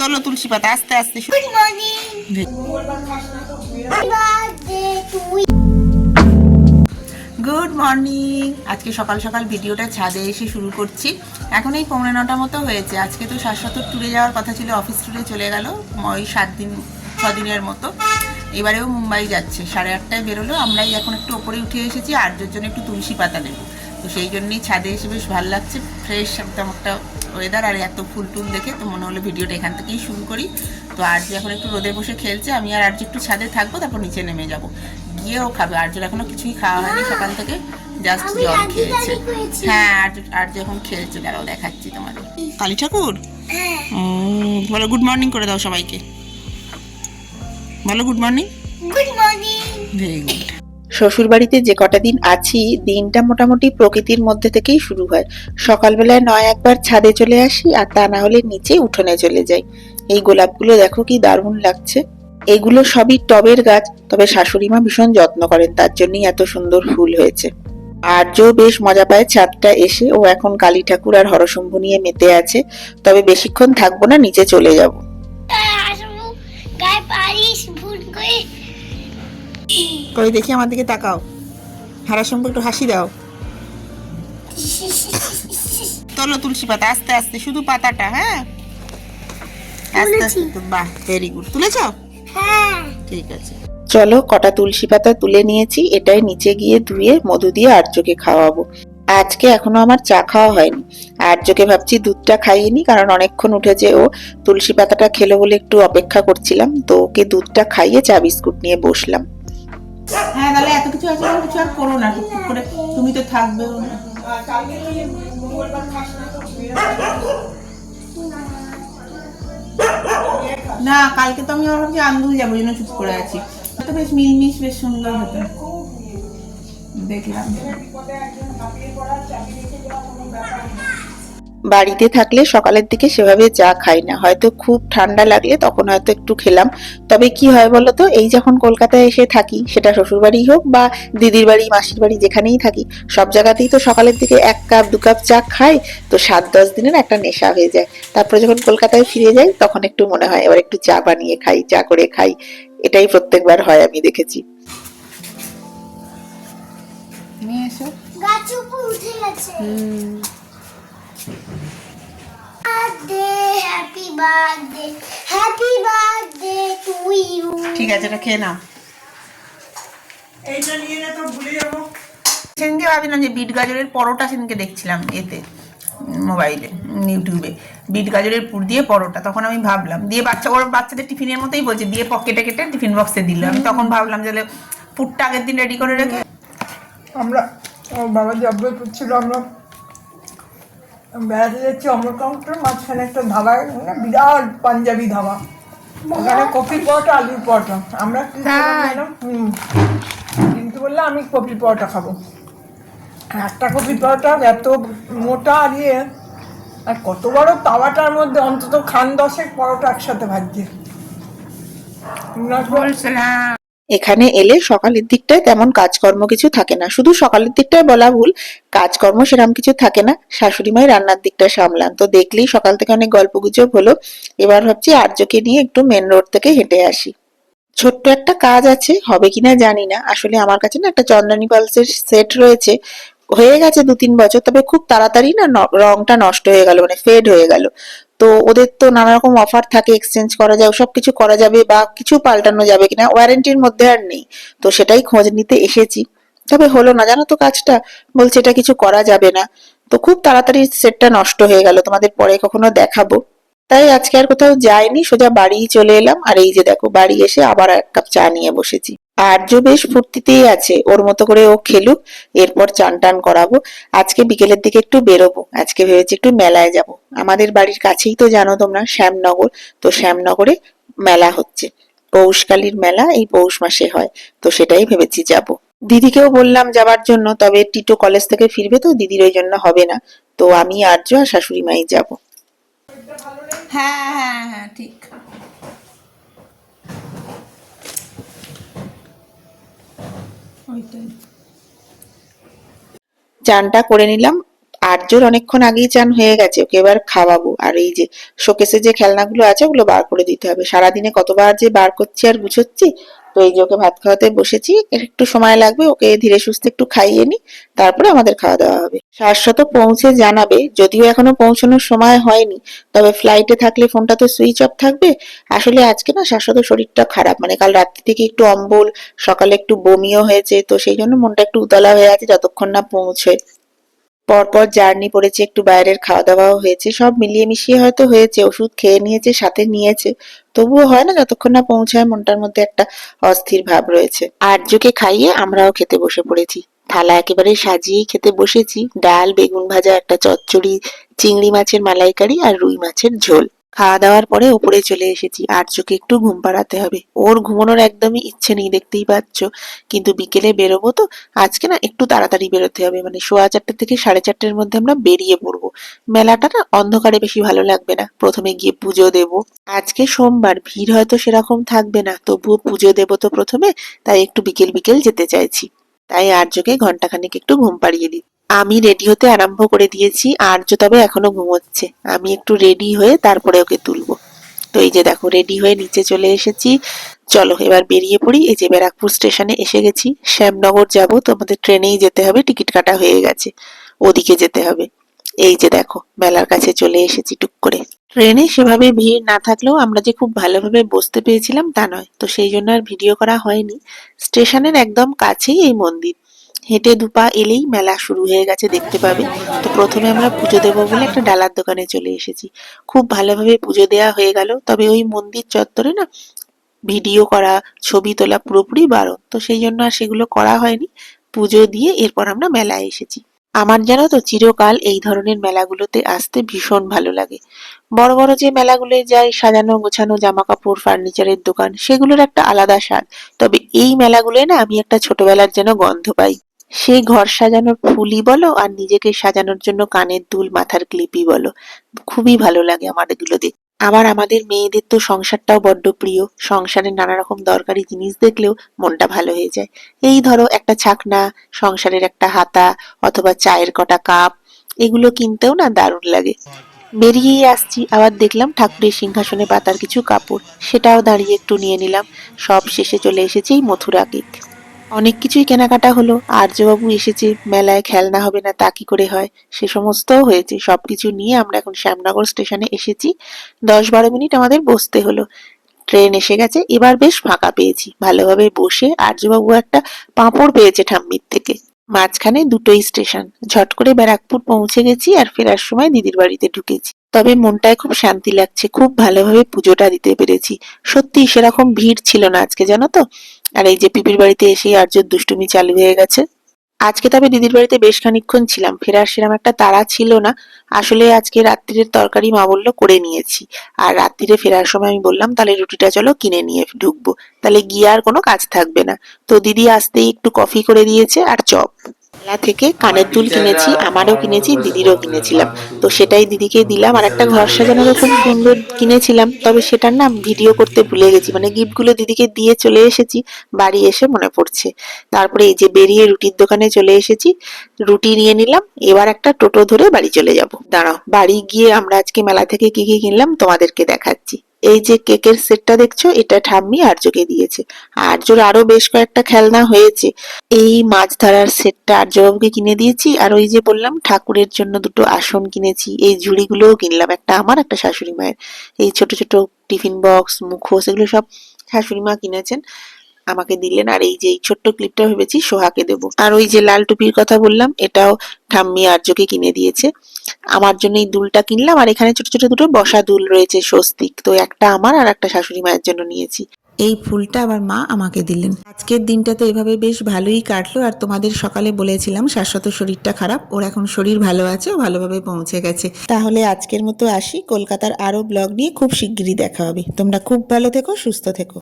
তোলো তুলসী পাতা আস্তে আস্তে to you. গুড মর্নিং আজকে সকাল সকাল ভিডিওটা ছাদে এসে শুরু করছি। এখন এই পৌনে নটা মতো হয়েছে। আজকে তো শাশ্বতর ট্যুরে যাওয়ার কথা ছিল অফিস ট্যুরে চলে গেল। ওই সাত দিন ছ দিনের মতো। এবারেও মুম্বাই যাচ্ছে। সাড়ে আটটায় বেরোলো। আমরাই এখন একটু ওপরে উঠে এসেছি। আর্যর জন্য একটু তুলসী পাতা নেব। তো সেই জন্যই ছাদে এসে বেশ ভালো লাগছে। ফ্রেশ একদম একটা ওয়েদার আর এত ফুল টুল দেখে তো মনে হলো ভিডিওটা এখান থেকেই শুরু করি। তো আর্য এখন একটু রোদে বসে খেলছে আমি আর আর্য একটু ছাদে থাকব তারপর নিচে নেমে যাব। গিয়েও খাবে আর্যর এখনও কিছুই খাওয়া হয়নি সকাল থেকে জাস্ট জল খেয়েছে। হ্যাঁ আর্য আর্য এখন খেলছে দাঁড়াও দেখাচ্ছি তোমাদের। কালী ঠাকুর? হ্যাঁ। বলো গুড মর্নিং করে দাও সবাইকে। বলো good morning good morning very good শ্বশুর বাড়িতে যে কটা দিন আছি, দিনটা মোটামুটি প্রকৃতির মধ্যে থেকেই শুরু হয়। সকালবেলায় নয় একবার ছাদে চলে আসি, আর তা না হলে নিচে উঠোনে চলে যাই। এই গোলাপগুলো দেখো কি দারুণ লাগছে। এগুলো সবই টবের গাছ, তবে শাশুড়ি মা ভীষণ যত্ন করেন, তার জন্যই এত সুন্দর ফুল হয়েছে। আর্য বেশ মজা পায় ছাদটা এসে, ও এখন কালী ঠাকুর আর হরশম্ভু নিয়ে মেতে আছে, তবে বেশিক্ষণ থাকব না, নিচে চলে যাব। কই দেখি আমার দিকে তাকাও। হারার সঙ্গে একটু হাসি দাও। তোলো তুলসী পাতা আস্তে আস্তে শুধু পাতাটা হ্যাঁ? আস্তে আস্তে বাহ ভেরি গুড তুলেছো? হ্যাঁ। ঠিক আছে। চলো কটা তুলসী পাতা তুলে নিয়েছি এটাই নিচে গিয়ে ধুয়ে মধু দিয়ে আর্যকে খাওয়াবো। আজকে এখনও আমার চা খাওয়া হয়নি। আর্যকে ভাবছি দুধটা খাইয়ে কারণ অনেকক্ষণ উঠেছে ও তুলসী পাতাটা খেলো বলে একটু অপেক্ষা করছিলাম তো ওকে দুধটা খাইয়ে চা বিস্কুট নিয়ে বসলাম। হ্যাঁ তাহলে এত কিছু আছে কিছু আর করো না, টুকটুক করে। তুমি তো থাকবে না। কালকে তো আমি আবার ভাবছি আন্দুল যাব জন্য চুপ করে আছি। তো বেশ মিলমিশ, বেশ সুন্দর হতো। দেখলাম। বাড়িতে থাকলে সকালের দিকে সেভাবে চা খাই না। হয়তো খুব ঠান্ডা লাগলে তখন হয়তো একটু খেলাম। তবে কি হয় বলো তো? এই যখন কলকাতায় এসে থাকি সেটা শ্বশুর বাড়ি হোক বা দিদির বাড়ি মাসির বাড়ি যেখানেই থাকি সব জায়গাতেই তো সকালের দিকে এক কাপ দু কাপ চা খাই তো সাত দশ দিনের একটা নেশা হয়ে যায়। তারপরে যখন কলকাতায় ফিরে যাই তখন একটু মনে হয় এবার একটু চা বানিয়ে খাই চা করে খাই। এটাই প্রত্যেকবার হয় আমি দেখেছি। নিয়ে এসো। গাছ উঠে গেছে birthday happy birthday happy birthday to you ঠিক আছে এটা খেয়ে নাও। সেদিনকে ভাবিলাম যে বিট গাজরের পরোটা সেদিনকে দেখছিলাম এতে মোবাইলে ইউটিউবে। বিট গাজরের পুর দিয়ে পরোটা তখন আমি ভাবলাম দিয়ে বাচ্চা ওর বাচ্চাদের টিফিনের মতোই বলছে দিয়ে পকেটে কেটে টিফিন বক্সে দিল। আমি তখন ভাবলাম যে পুরটা আগের দিন রেডি করে রেখে আমরা বাবা জব্বলপুর ছিল আমরা বেড়াতে যাচ্ছি অমরকাউন্টার মাঝখানে একটা ধাবা মানে বিরাট পাঞ্জাবি ধাবা। ওখানে কপি পরোটা আলুর পরোটা। আমরা হুম। কিন্তু বললাম আমি কপি পরোটা খাব। একটা কপির পরোটা এত মোটা আর ইয়ে আর কত বড় তাওয়াটার মধ্যে অন্তত খান দশেক পরোটা একসাথে ভাজছে। বলছিলাম। এখানে এলে সকালের দিকটায় তেমন কাজকর্ম কিছু থাকে না। শুধু সকালের দিকটায় বলা ভুল, কাজকর্ম সেরকম কিছু থাকে না। শাশুড়ি মাই রান্নার দিকটা সামলান। তো দেখলেই সকাল থেকে অনেক গল্প গুজব হলো। এবার ভাবছি আর্যকে নিয়ে একটু মেন রোড থেকে হেঁটে আসি। ছোট্ট একটা কাজ আছে, হবে কিনা জানি না। আসলে আমার কাছে না একটা চন্দনী পালসের সেট রয়েছে। হয়ে গেছে দু তিন বছর, তবে খুব তাড়াতাড়ি ন- রংটা নষ্ট হয়ে গেল মানে ফেড হয়ে গেল। তো ওদের তো নানা রকম অফার থাকে এক্সচেঞ্জ করা যায় সব কিছু করা যাবে বা কিছু পাল্টানো যাবে কিনা ওয়ারেন্টির মধ্যে আর নেই। তো সেটাই খোঁজ নিতে এসেছি। তবে হলো না, জানো তো কাজটা? বলছে এটা কিছু করা যাবে না। তো খুব তাড়াতাড়ি সেটটা নষ্ট হয়ে গেল, তোমাদের পরে কখনো দেখাবো। তাই আজকে আর কোথাও যাইনি, সোজা বাড়িই চলে এলাম। আর এই যে দেখো, বাড়ি এসে আবার এক কাপ চা নিয়ে বসেছি। আর্য বেশ ফুর্তিতেই আছে। ওর মতো করে ও খেলুক, এরপর চান টান করাবো। আজকে বিকেলের দিকে একটু বেরোবো। আজকে ভেবেছি একটু মেলায় যাব। আমাদের বাড়ির কাছেই তো জানো তোমরা, শ্যামনগর। তো শ্যামনগরে মেলা হচ্ছে। পৌষকালীর মেলা এই পৌষ মাসে হয়। তো সেটাই ভেবেছি যাব। দিদিকেও বললাম যাবার জন্য, তবে টিটো কলেজ থেকে ফিরবে তো, দিদির ওই জন্য হবে না। তো আমি আর্য আর শাশুড়ি মাই যাব। হ্যাঁ হ্যাঁ হ্যাঁ ঠিক। চানটা করে নিলাম। আর্যর অনেকক্ষণ আগেই চান হয়ে গেছে, ওকে এবার খাওয়াবো। আর এই যে শোকেসে যে খেলনাগুলো আছে, ওগুলো বার করে দিতে হবে। সারাদিনে কতবার যে বার করছি আর গুছোচ্ছি তো এই যে ওকে ভাত খাওয়াতে বসেছি একটু সময় লাগবে, ওকে ধীরে সুস্থে একটু খাইয়ে নি, তারপরে আমাদের খাওয়া দাওয়া হবে। শাশ্বত পৌঁছে জানাবে, যদিও এখনও পৌঁছানোর সময় হয়নি, তবে ফ্লাইটে থাকলে ফোনটা তো সুইচ অফ থাকবে। আসলে আজকে না শাশ্বত শরীরটা খারাপ মানে কাল রাত্রি থেকে একটু অম্বল, সকালে একটু বমিও হয়েছে, তো সেই জন্য মনটা একটু উতলা হয়ে আছে, যতক্ষণ না পৌঁছয় পরপর জার্নি পড়েছে, একটু বাইরের খাওয়া দাওয়াও হয়েছে, সব মিলিয়ে মিশিয়ে হয়তো হয়েছে, ওষুধ খেয়ে নিয়েছে, সাথে নিয়েছে। তবুও হয় না যতক্ষণ না পৌঁছায়, মনটার মধ্যে একটা অস্থির ভাব রয়েছে। আর্যকে খাইয়ে আমরাও খেতে বসে পড়েছি। থালা একেবারে সাজিয়ে খেতে বসেছি। ডাল, বেগুন ভাজা, একটা চচ্চড়ি, চিংড়ি মাছের মালাইকারি আর রুই মাছের ঝোল। খাওয়া দাওয়ার পরে উপরে চলে এসেছি। আর্যকে একটু ঘুম পাড়াতে হবে। ওর ঘুমানোর একদমই ইচ্ছে নেই, দেখতেই পাচ্ছ। কিন্তু বিকেলে বেরোবো তো, আজকে না একটু তাড়াতাড়ি বেরোতে হবে। মানে সোয়া চারটে থেকে সাড়ে চারটের মধ্যে আমরা বেরিয়ে পড়ব। মেলাটা না অন্ধকারে বেশি ভালো লাগবে না। প্রথমে গিয়ে পুজো দেব। আজকে সোমবার, ভিড় হয়তো সেরকম থাকবে না। তবুও পুজো দেব তো প্রথমে, তাই একটু বিকেল বিকেল যেতে চাইছি। তাই আর্যকে ঘন্টাখানেক একটু ঘুম পাড়িয়ে দিই আমি রেডি হতে আরম্ভ করে দিয়েছি, আর্য তবে এখনও ঘুমোচ্ছে। আমি একটু রেডি হয়ে তারপরে ওকে তুলবো। তো এই যে দেখো রেডি হয়ে নিচে চলে এসেছি। চলো এবার বেরিয়ে পড়ি। এই যে ব্যারাকপুর স্টেশনে এসে গেছি। শ্যামনগর যাব তো আমাদের ট্রেনেই যেতে হবে, টিকিট কাটা হয়ে গেছে। ওদিকে যেতে হবে। এই যে দেখো, মেলার কাছে চলে এসেছি টুক করে। ট্রেনে সেভাবে ভিড় না থাকলেও আমরা যে খুব ভালোভাবে বসতে পেরেছিলাম তা নয়। তো সেই জন্য আর ভিডিও করা হয়নি। স্টেশনের একদম কাছেই এই মন্দির। হেঁটে দুপা এলেই মেলা শুরু হয়ে গেছে, দেখতে পাবে। তো প্রথমে আমরা পুজো দেবো বলে একটা ডালার দোকানে চলে এসেছি। খুব ভালোভাবে পুজো দেওয়া হয়ে গেল। তবে ওই মন্দির চত্বরে না ভিডিও করা, ছবি তোলা পুরোপুরি বারণ। তো সেই জন্য আর সেগুলো করা হয়নি। পুজো দিয়ে এরপর আমরা মেলায় এসেছি। আমার জানো তো, চিরকাল এই ধরনের মেলাগুলোতে আসতে ভীষণ ভালো লাগে। বড় বড় যে মেলাগুলোয় যাই সাজানো গোছানো জামা কাপড় ফার্নিচারের দোকান, সেগুলোর একটা আলাদা স্বাদ। তবে এই মেলাগুলোয় না আমি একটা ছোটবেলার যেন গন্ধ পাই। সেই ঘর সাজানোর ফুলই বলো আর নিজেকে সাজানোর জন্য কানের দুল, মাথার ক্লিপই বলো। খুবই ভালো লাগে আমার এগুলো দেখতে। আবার আমাদের মেয়েদের তো সংসারটাও বড্ড প্রিয়। সংসারে নানা রকম দরকারি জিনিস দেখলেও মনটা ভালো হয়ে যায়। এই ধরো একটা ছাকনা, সংসারের একটা হাতা অথবা চায়ের কটা কাপ, এগুলো কিনতেও না দারুণ লাগে। বেরিয়েই আসছি, আবার দেখলাম ঠাকুরের সিংহাসনে পাতার কিছু কাপড়। সেটাও দাঁড়িয়ে একটু নিয়ে নিলাম। সব শেষে চলে এসেছি মথুরা কেক অনেক কিছুই কেনাকাটা হলো। আর্যবাবু এসেছে, মেলায় খেলনা হবে না তা কি করে হয়? সে সমস্তও হয়েছে। সবকিছু নিয়ে আমরা এখন শ্যামনগর স্টেশনে এসেছি। দশ বারো মিনিট আমাদের বসতে হলো। ট্রেন এসে গেছে, এবার বেশ ফাঁকা পেয়েছি। ভালোভাবে বসে আর্যবাবু একটা পাঁপড় পেয়েছে ঠাম্মির থেকে। মাঝখানে দুটোই স্টেশন। ঝট করে ব্যারাকপুর পৌঁছে গেছি আর ফেরার সময় দিদির বাড়িতে ঢুকেছি। তবে মনটায় খুব শান্তি লাগছে। খুব ভালোভাবে পুজোটা দিতে পেরেছি। সত্যি সেরকম ভিড় ছিল না আজকে, জানো তো? আর এই যে পিপির বাড়িতে এসেই আর্যর দুষ্টুমি চালু হয়ে গেছে। আজকে তবে দিদির বাড়িতে বেশ খানিক্ষণ ছিলাম ফেরার সেরাম একটা তাড়া ছিল না। আসলে আজকে রাত্রির তরকারি মা বলল করে নিয়েছি। আর রাত্রিরে ফেরার সময় আমি বললাম, তাহলে রুটিটা চলো কিনে নিয়ে ঢুকবো। তাহলে গিয়ে আর কোনো কাজ থাকবে না। তো দিদি আসতেই একটু কফি করে দিয়েছে আর চপ। মেলা থেকে কানের দুল কিনেছি আমারও কিনেছি দিদিরও কিনেছিলাম। তো সেটাই দিদিকে দিলাম আর একটা ঘর সাজানোরও খুব সুন্দর কিনেছিলাম। তবে সেটার নাম ভিডিও করতে ভুলে গেছি মানে গিফটগুলো দিদিকে দিয়ে চলে এসেছি বাড়ি এসে মনে পড়ছে। তারপরে এই যে বেরিয়ে রুটির দোকানে চলে এসেছি রুটি নিয়ে নিলাম এবার একটা টোটো ধরে বাড়ি চলে যাব। দাঁড়াও বাড়ি গিয়ে আমরা আজকে মেলা থেকে কি কি কিনলাম তোমাদেরকে দেখাচ্ছি। এই যে কেকের সেটটা দেখছ, এটা ঠাম্মি আর্যকে দিয়েছে। আর্যর আরও বেশ কয়েকটা খেলনা হয়েছে। এই মাছ ধরার সেটটা আর্যবাবুকে কিনে দিয়েছি, আর ওই যে বললাম, ঠাকুরের জন্য দুটো আসন কিনেছি। এই ঝুড়িগুলোও কিনলাম, একটা আমার, একটা শাশুড়ি মায়ের। এই ছোট ছোট টিফিন বক্স, মুখোশ, এগুলো সব শাশুড়ি মা কিনেছেন, আমাকে দিলেন। আর এই যে এই ছোট্ট ক্লিপটা ভেবেছি সোহাকে দেবো। আর ওই যে লাল টুপির কথা বললাম, এটাও ঠাম্মি আর্যকে কিনে দিয়েছে। আমার জন্য এই দুলটা কিনলাম আর এখানে ছোট ছোট দুটো বসা দুল রয়েছে, স্বস্তিক। তো একটা আমার আর একটা শাশুড়ি মায়ের জন্য নিয়েছি। এই ফুলটা আবার মা আমাকে দিলেন। আজকের দিনটা তো এভাবে বেশ ভালোই কাটলো আর তোমাদের সকালে বলেছিলাম শাশ্বত শরীরটা খারাপ, ওর এখন শরীর ভালো আছে, ও ভালোভাবে পৌঁছে গেছে। তাহলে আজকের মতো আসি, কলকাতার আরও ব্লগ নিয়ে খুব শিগগিরই দেখা হবে। তোমরা খুব ভালো থেকো, সুস্থ থেকো।